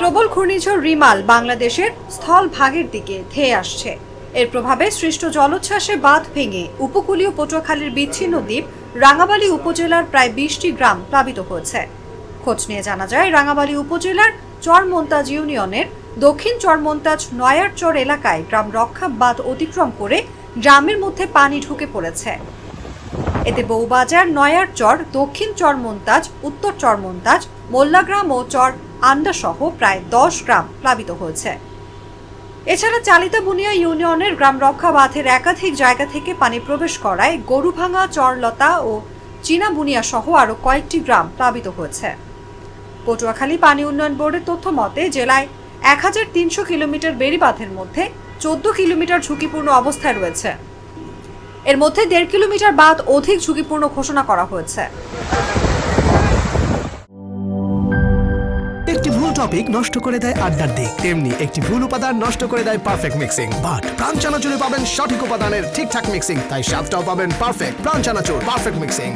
প্রবল ঘূর্ণিঝড় রিমাল বাংলাদেশের স্থল ভাগের দিকে ধেয়ে আসছে। এর প্রভাবে সৃষ্ট জলোচ্ছ্বাসে বাঁধ ভেঙে উপকূলীয় পটুয়াখালীর বিচ্ছিন্ন দ্বীপ রাঙাবালী উপজেলার প্রায় বিশটি গ্রাম প্লাবিত হয়েছে। খোঁজ নিয়ে জানা যায় রাঙাবালী উপজেলার চরমন্তাজ ইউনিয়নের দক্ষিণ চরমন্তাজ নয়ারচর এলাকায় গ্রাম রক্ষা বাঁধ অতিক্রম করে গ্রামের মধ্যে পানি ঢুকে পড়েছে। এতে বউবাজার নয়ারচর দক্ষিণ চরমন্তাজ উত্তর চরমন্তাজ মোল্লাগ্রাম ও চর আন্ডাসহ প্রায় দশ গ্রাম প্লাবিত হয়েছে। এছাড়া চালিতা বুনিয়া ইউনিয়নের গ্রাম রক্ষা বাঁধের একাধিক জায়গা থেকে পানি প্রবেশ করায় গরুভাঙা, চরলতা ও চীনা বুনিয়া সহ আরও কয়েকটি গ্রাম প্লাবিত হয়েছে। পটুয়াখালী পানি উন্নয়ন বোর্ডের তথ্য মতে, জেলায় এক হাজার তিনশো কিলোমিটার বেড়িবাঁধের মধ্যে চোদ্দ কিলোমিটার ঝুঁকিপূর্ণ অবস্থায় রয়েছে। এর মধ্যে দেড় কিলোমিটার বাদ অধিক ঝুঁকিপূর্ণ ঘোষণা করা হয়েছে। একটি ভুল টপিক নষ্ট করে দেয় আড্ডার দিক। তেমনি একটি ভুল উপাদান নষ্ট করে দেয় পারফেক্ট মিক্সিং বাট প্রাণ চানাচুরে পাবেন সঠিক উপাদানের ঠিকঠাক মিক্সিং তাই স্বাদটাও পাবেন পারফেক্ট প্রাণ চানাচুর পারফেক্ট মিক্সিং